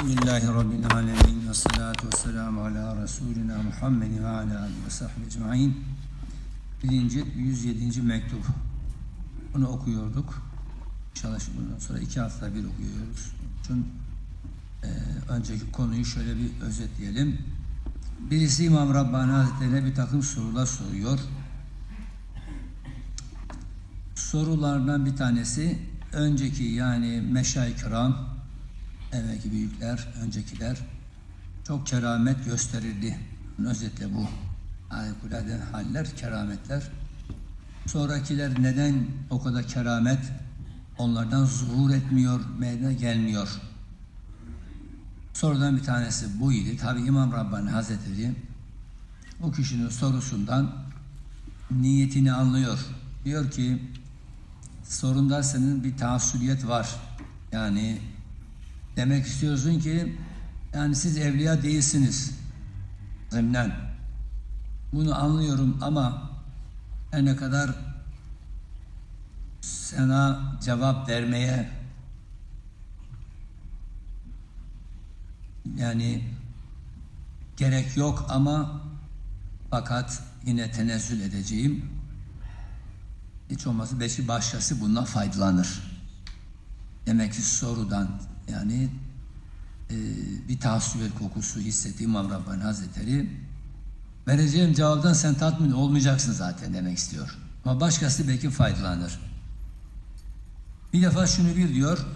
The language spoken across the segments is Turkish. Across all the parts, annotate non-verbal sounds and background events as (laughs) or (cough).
Elhamdülillahi Rabbil alemin ve salatu ve selamu ala Resulina Muhammed ve ala alihi ve sahbihi ecma'in. Birinci 107. mektup. Bunu okuyorduk. Şimdi bundan sonra iki hafta bir okuyoruz. Çünkü e, önceki konuyu şöyle bir özetleyelim. Birisi İmam Rabbani Hazretleri'ne bir takım sorular soruyor. Sorulardan bir tanesi önceki yani meşay kiram evvelki büyükler, öncekiler çok keramet gösterirdi. Özetle bu harikulade haller, kerametler. Sonrakiler neden o kadar keramet onlardan zuhur etmiyor, meydana gelmiyor? Sorudan bir tanesi bu idi. Tabi İmam Rabbani Hazretleri bu kişinin sorusundan niyetini anlıyor. Diyor ki sorunda senin bir taassuliyet var. Yani demek istiyorsun ki yani siz evliya değilsiniz. Zemnen. Bunu anlıyorum ama her ne kadar sana cevap vermeye yani gerek yok ama fakat yine tenezzül edeceğim. Hiç olmazsa beşi başkası bundan faydalanır. Demek ki sorudan yani e, bir tahassübet kokusu hissettiği İmam Rabbani Hazretleri vereceğim cevaptan sen tatmin olmayacaksın zaten demek istiyor. Ama başkası belki faydalanır. Bir defa şunu bir diyor,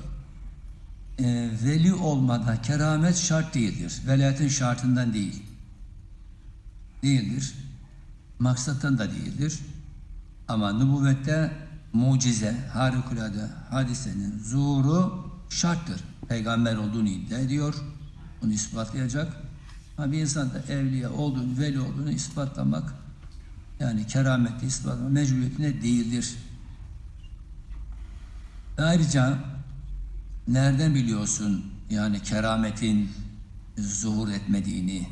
e, veli olmada keramet şart değildir. Velayetin şartından değil. Değildir. Maksattan da değildir. Ama nübüvvette mucize, harikulade hadisenin zuhuru şarttır. Peygamber olduğunu iddia ediyor. Bunu ispatlayacak. Ama bir insan da evliya olduğunu, veli olduğunu ispatlamak yani kerameti ispatlamak mecburiyetine değildir. Ayrıca nereden biliyorsun yani kerametin zuhur etmediğini?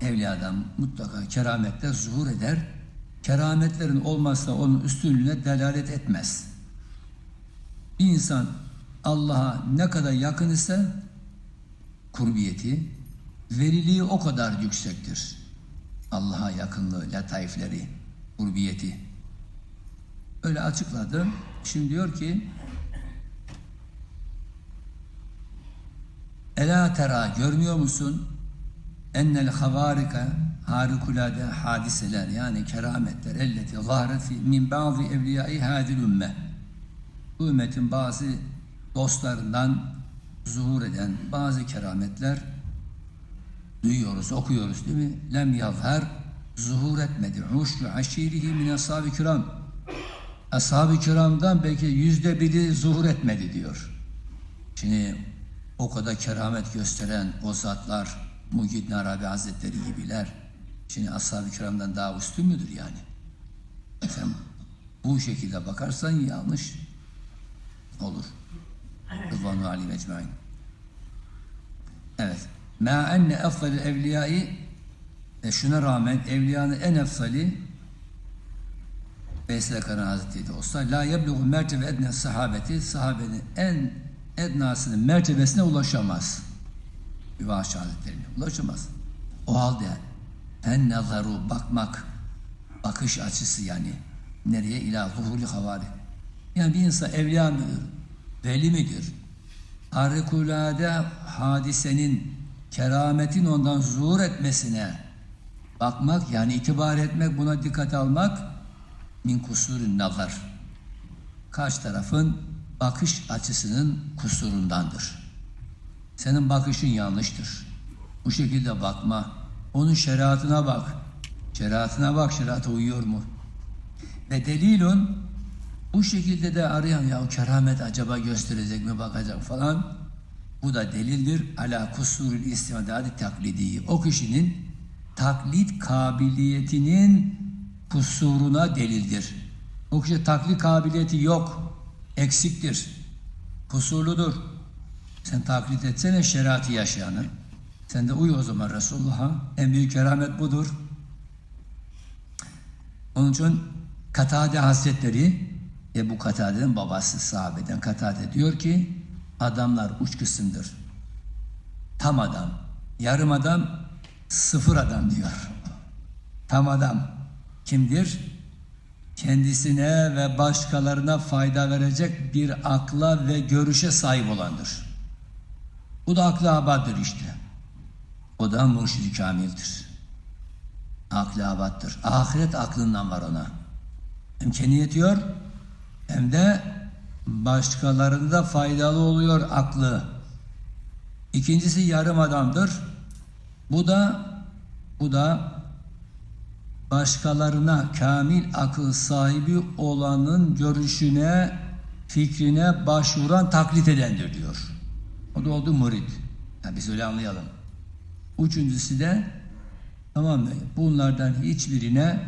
Evliyadan mutlaka kerametler zuhur eder. Kerametlerin olmazsa onun üstünlüğüne delalet etmez. Bir insan Allah'a ne kadar yakın ise kurbiyeti, veriliği o kadar yüksektir. Allah'a yakınlığı, letaifleri, kurbiyeti. Öyle açıkladı. Şimdi diyor ki Ela tera görmüyor musun? Ennel havarika harikulade hadiseler yani kerametler elleti zahret min bazı evliyai hadil ümme. Bu ümmetin bazı dostlarından zuhur eden bazı kerametler duyuyoruz, okuyoruz değil mi? Lem yazhar zuhur etmedi. Uşru aşirihi min ashab-ı kiram. Ashab-ı kiramdan belki yüzde biri zuhur etmedi diyor. Şimdi o kadar keramet gösteren o zatlar Muhyiddin Arabi Hazretleri gibiler. Şimdi ashab-ı kiramdan daha üstün müdür yani? Sen bu şekilde bakarsan yanlış olur. Rıdvanu Ali mecmain. Evet. Ma enne efdalil evliyayı e şuna rağmen evliyanın en efsali Veysel Karan Hazretleri de olsa la yebluğu mertebe edne sahabeti sahabenin en ednasının mertebesine ulaşamaz. Üvaş Hazretleri'ne ulaşamaz. O halde en nazaru bakmak bakış açısı yani nereye ila zuhuri havari. Yani bir insan evliya mıdır? Veli midir? Harikulade hadisenin kerametin ondan zuhur etmesine bakmak yani itibar etmek buna dikkat almak min kusurun nazar. Karşı tarafın bakış açısının kusurundandır. Senin bakışın yanlıştır. Bu şekilde bakma. Onun şeriatına bak. Şeriatına bak, şeriata uyuyor mu? Ve delilun bu şekilde de arayan ya keramet acaba gösterecek mi bakacak falan. Bu da delildir. Ala kusurul istimdadi taklidi. O kişinin taklit kabiliyetinin kusuruna delildir. O kişi taklit kabiliyeti yok. Eksiktir. Kusurludur. Sen taklit etsene şeriatı yaşayanı. Sen de uy o zaman Resulullah'a. En büyük keramet budur. Onun için Katade Hazretleri Ebu Katade'nin babası sahabeden Katade diyor ki adamlar uç kısımdır. Tam adam. Yarım adam, sıfır adam diyor. Tam adam kimdir? Kendisine ve başkalarına fayda verecek bir akla ve görüşe sahip olandır. Bu da aklı abattır işte. O da murşid-i kamildir. Aklı abattır. Ahiret aklından var ona. Hem kendi yetiyor hem de başkalarına da faydalı oluyor aklı. İkincisi yarım adamdır. Bu da bu da başkalarına kamil akıl sahibi olanın görüşüne, fikrine başvuran taklit edendir diyor. O da oldu murid. Yani biz öyle anlayalım. Üçüncüsü de tamam mı? Bunlardan hiçbirine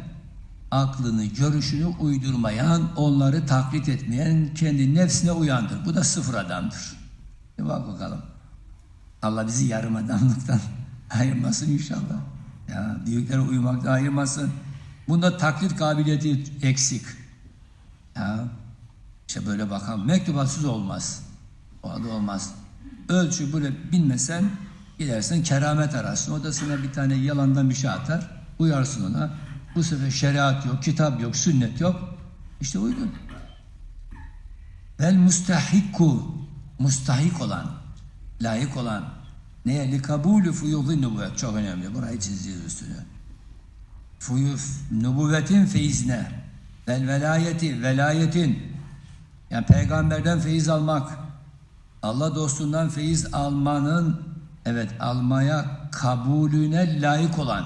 aklını, görüşünü uydurmayan, onları taklit etmeyen, kendi nefsine uyandır. Bu da sıfır adamdır. Bir bak bakalım. Allah bizi yarım adamlıktan (laughs) ayırmasın inşallah. Ya büyüklere uymaktan ayırmasın. Bunda taklit kabiliyeti eksik. Ya işte böyle bakalım. Mektubatsız olmaz. O da olmaz. Ölçü böyle bilmesen gidersin keramet ararsın. O da sana bir tane yalandan bir şey atar. Uyarsın ona. Bu sefer şeriat yok, kitap yok, sünnet yok. İşte uydun. Vel mustahikku mustahik olan, layık olan neye? Li kabulü fuyuzu nübüvvet. Çok önemli. Burayı çizeceğiz üstüne. Fuyuf, nübüvvetin feyizine. Vel velayeti, velayetin. Yani peygamberden feyiz almak. Allah dostundan feyiz almanın, evet almaya kabulüne layık olan.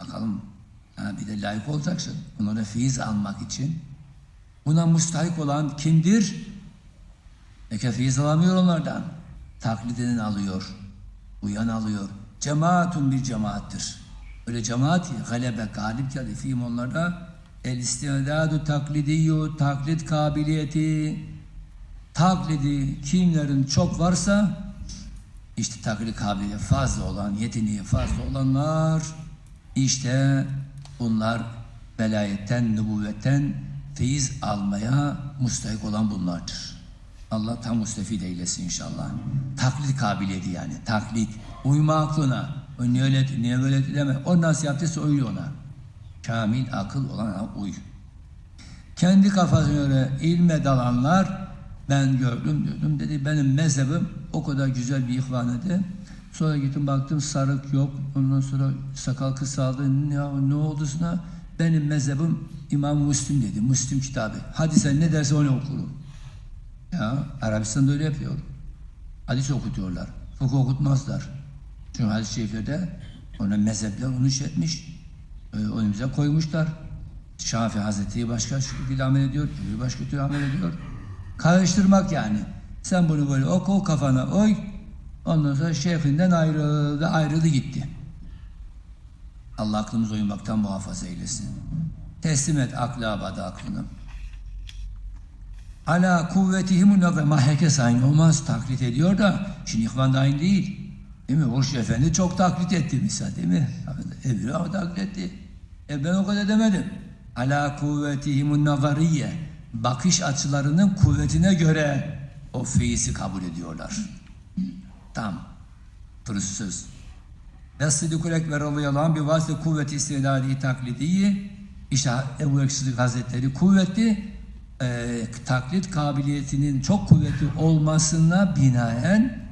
Bakalım Ha, bir de layık olacaksın. Onlara feyiz almak için. Buna müstahik olan kimdir? Peki feyiz alamıyor onlardan. Taklidini alıyor. Uyan alıyor. Cemaatun bir cemaattir. Öyle cemaat galebe galip geldi. Fihim onlarda el istidadu taklidiyyu taklit kabiliyeti taklidi kimlerin çok varsa işte taklit kabiliyeti fazla olan, yeteneği fazla olanlar işte Bunlar velayetten, nübüvvetten feyiz almaya mustahik olan bunlardır. Allah tam mustafid eylesin inşallah. Taklit kabiliyeti yani. Taklit. Uyma aklına. O niye öyle, niye böyle deme. O nasıl yaptıysa uyu ona. Kamil akıl olana uy. Kendi kafasına göre ilme dalanlar ben gördüm diyordum. Dedi benim mezhebim o kadar güzel bir ihvan idi. Sonra gittim baktım sarık yok. Ondan sonra sakal kısaldı. Ne, ne oldu sana? Benim mezhebim İmam Müslim dedi. Müslim kitabı. Hadi sen ne derse onu okurum. Ya Arabistan'da öyle yapıyor. Hadis okutuyorlar. Fıkıh okutmazlar. Çünkü hadis-i şeriflerde ona mezhepler onu şey etmiş. E, önümüze koymuşlar. Şafi Hazretleri başka şekilde amel ediyor. Öbürü başka türlü amel ediyor. Karıştırmak yani. Sen bunu böyle oku kafana oy. Ondan sonra şeyhinden ayrıldı, ayrıldı gitti. Allah aklımızı uyumaktan muhafaza eylesin. Teslim et aklı abada aklını. Ala kuvvetihimun ama herkes aynı olmaz taklit ediyor da şimdi ihvan da aynı değil. Değil mi? Urş Efendi çok taklit etti misal değil mi? Öbürü ama taklit etti. E ben o kadar demedim. Ala kuvvetihimun nazariye bakış açılarının kuvvetine göre o feizi kabul ediyorlar. Tam. Pürüzsüz. Ve Sıddıkul Ekber radıyallahu anh bir vasıta kuvveti istidadi taklidiyi işte Ebu Ekşilik Hazretleri kuvvetli e, taklit kabiliyetinin çok kuvvetli olmasına binaen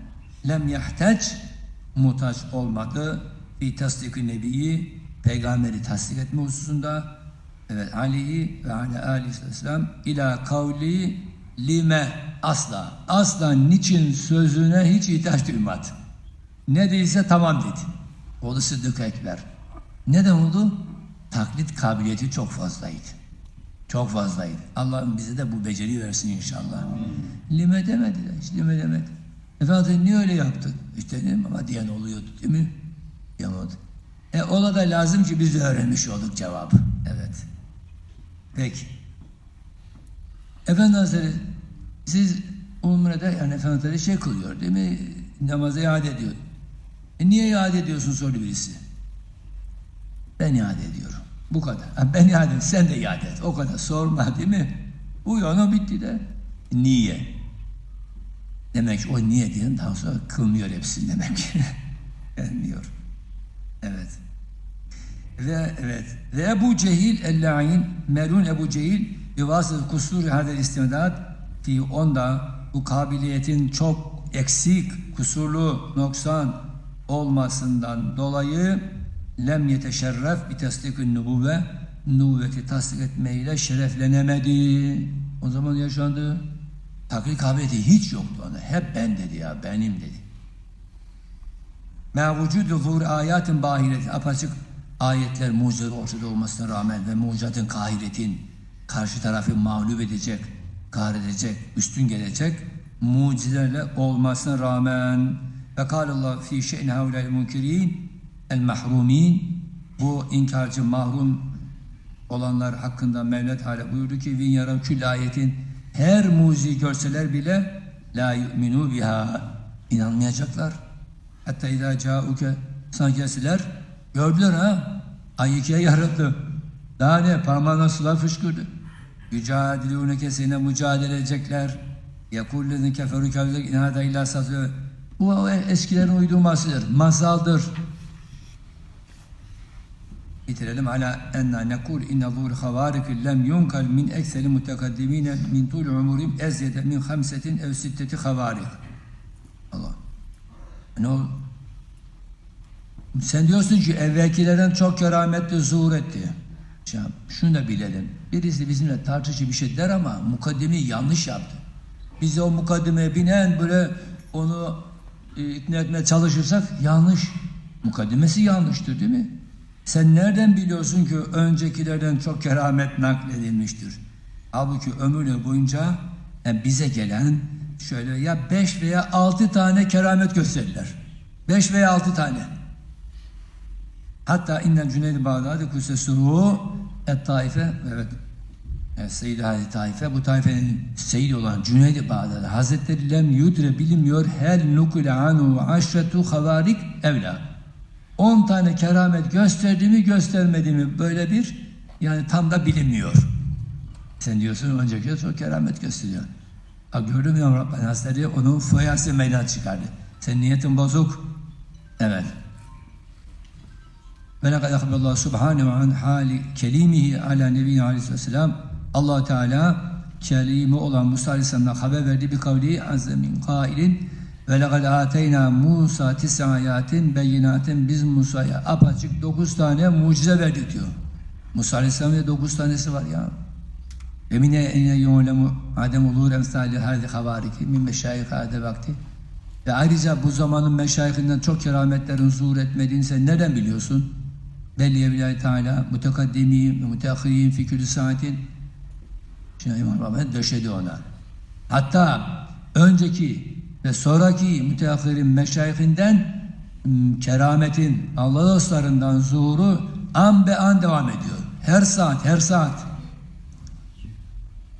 lem yahtaç muhtaç olmadı bir tasdik-i nebiyi peygamberi tasdik etme hususunda evet aleyhi ve ala aleyhisselam ila kavli lime asla asla niçin sözüne hiç ihtiyaç duymadı. Ne değilse tamam dedi. O da Sıddık Ekber. Neden oldu? Taklit kabiliyeti çok fazlaydı. Çok fazlaydı. Allah'ım bize de bu beceri versin inşallah. Lime demediler. Hiç lime demedi. Efendim niye öyle yaptın? İşte dedim ama diyen oluyordu değil mi? Yamadı. E ola da lazım ki biz de öğrenmiş olduk cevabı. Evet. Peki. Efendi Hazretleri siz umrede yani Efendi Hazretleri şey kılıyor değil mi? Namazı iade ediyor. E niye iade ediyorsun soru birisi. Ben iade ediyorum. Bu kadar. Ben iade ediyorum. Sen de iade et. O kadar sorma değil mi? Bu yana bitti de. Niye? Demek ki o niyetin daha sonra kılmıyor hepsini demek ki. (laughs) Gelmiyor. Evet. Ve evet. Ve Ebu Cehil el-La'in Melun Ebu Cehil bivasıt kusur hadel istimedat fi onda bu kabiliyetin çok eksik, kusurlu, noksan olmasından dolayı lem yeteşerref bi tasdikün nübüvve nübüvveti tasdik etmeyle şereflenemedi. O zaman yaşandı. Taklit kabiliyeti hiç yoktu ona. Hep ben dedi ya, benim dedi. Ma vücudu zuhur ayatin bahireti apaçık ayetler mucizeler ortada olmasına rağmen ve mucizatın kahiretin karşı tarafı mağlup edecek, kahredecek, üstün gelecek mucizelerle olmasına rağmen ve kâlallah fî şe'ni havlel münkirin el mahrumin bu inkarcı mahrum olanlar hakkında Mevla Teala buyurdu ki vin yara kül ayetin her mucizeyi görseler bile la yu'minu biha inanmayacaklar. Hatta idâ câuke sana gelseler gördüler ha ay ikiye yarıldı. Daha ne parmağına sular fışkırdı. Yücadilûneke seninle mücadele edecekler. Yekullezin keferu kâfirler inâda illâ satıyor. Bu o eskilerin uydurmasıdır, masaldır. bitirelim. Ala enna nekul inne zuhur havariki lem yunkal min ekseri mutekaddimine min tul umurim ezyede min hamsetin ev sitteti havarik. Allah. Ne ol? Sen diyorsun ki evvelkilerden çok kerametli zuhur etti. Ya, şunu da bilelim. Birisi bizimle tartışıcı bir şey der ama mukaddemeyi yanlış yaptı. Biz o mukaddemeye binen böyle onu e, ikna etmeye çalışırsak yanlış. Mukaddemesi yanlıştır değil mi? Sen nereden biliyorsun ki öncekilerden çok keramet nakledilmiştir? Halbuki ömrü boyunca yani bize gelen şöyle ya beş veya altı tane keramet gösterirler. Beş veya altı tane. Hatta innen Cüneyd-i Bağdadi Kusesuhu et taife evet Evet, Seyyid Hadi Taife, bu taifenin Seyyid olan Cüneyd-i Bağdadi Hazretleri lem yudre bilinmiyor hel nukule anu aşretu havarik evla. 10 tane keramet gösterdi mi göstermedi mi böyle bir yani tam da bilinmiyor. Sen diyorsun önceki çok keramet gösteriyor. Ha, gördün mü Rabbani Hazretleri onu foyası meydan çıkardı. Sen niyetin bozuk. Evet. Ve lekad akballahu subhanehu an hali kelimihi ala nebiyyina aleyhisselam allah Teala kelimi olan Musa Aleyhisselam'dan haber verdi bir kavli azze kailin ve lekad ateyna Musa tis ayatin beyinatin biz Musa'ya apaçık dokuz tane mucize verdik diyor. Musa Aleyhisselam'da dokuz tanesi var ya. Ve mine ene yu'lemu adem olur emsali hadi havariki min meşayih hadi vakti. Ve ayrıca bu zamanın meşayihinden çok kerametlerin zuhur etmediğini sen nereden biliyorsun? Belli Evliya Teala mütekaddimi ve müteahhirin fi saatin Şimdi İmam Rabbani döşedi ona. Hatta önceki ve sonraki müteahhirin meşayihinden kerametin Allah dostlarından zuhuru an be an devam ediyor. Her saat, her saat.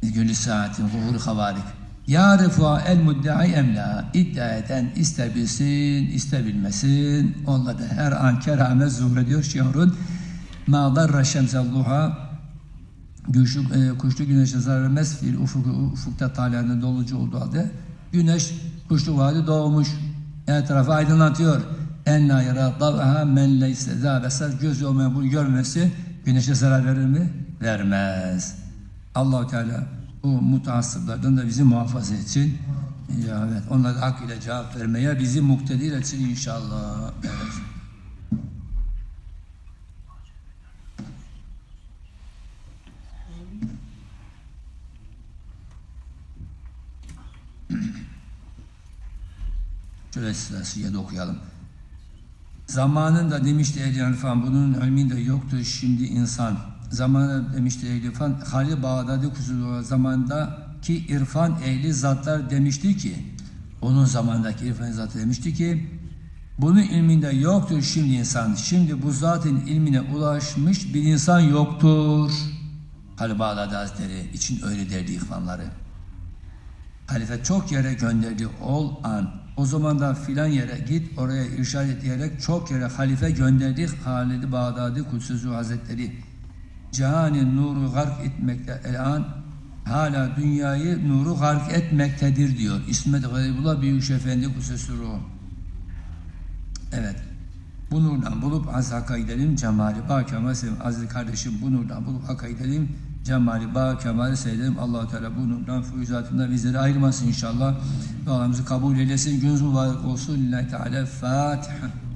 Gülü saatin zuhuru havarik. Yarifu el muddai emla. İddia eden ister bilsin, ister bilmesin. Onda da her an keramet zuhur ediyor. Şiarun ma darra şemselluha Güçlü, e, kuşlu güneşe zarar vermez. Fil ufuk, ufukta talanın dolucu olduğu halde güneş kuşlu vadi doğmuş. Her tarafı aydınlatıyor. En la yara davha men leyse zâbesel göz olmayan bunu görmesi güneşe zarar verir mi? Vermez. allah Teala bu mutaassıplardan da bizi muhafaza etsin. Ya evet, onlar da hak ile cevap vermeye bizi muktedir etsin inşallah. Evet. Şöyle sırasıyla da okuyalım. Zamanında demişti Ehli İrfan, bunun ilminde yoktu şimdi insan. Zamanında demişti Ehli İrfan, Halil Bağdadi kusuru zamandaki irfan ehli zatlar demişti ki, onun zamandaki irfan zatı demişti ki, bunun ilminde yoktur şimdi insan. Şimdi bu zatın ilmine ulaşmış bir insan yoktur. Halil Bağdadi Hazretleri için öyle derdi ihvanları. Halife çok yere gönderdi ol an. O zaman da filan yere git oraya irşad et diyerek çok yere halife gönderdi Halid-i Bağdadi Kudsüzü Hazretleri. Cihanin nuru gark etmekte el hala dünyayı nuru gark etmektedir diyor. İsmet Garibullah Büyük Efendi Kusesuru. Evet. Bu nurdan bulup az hakka gidelim cemali ba kemal sevelim. Aziz kardeşim bu nurdan bulup hakka gidelim cemali ba kemali seyredelim. allah Teala bu nurdan füyüzatından bizleri ayırmasın inşallah. Dualarımızı kabul eylesin. Gününüz mübarek olsun. Lillahi Teala Fatiha.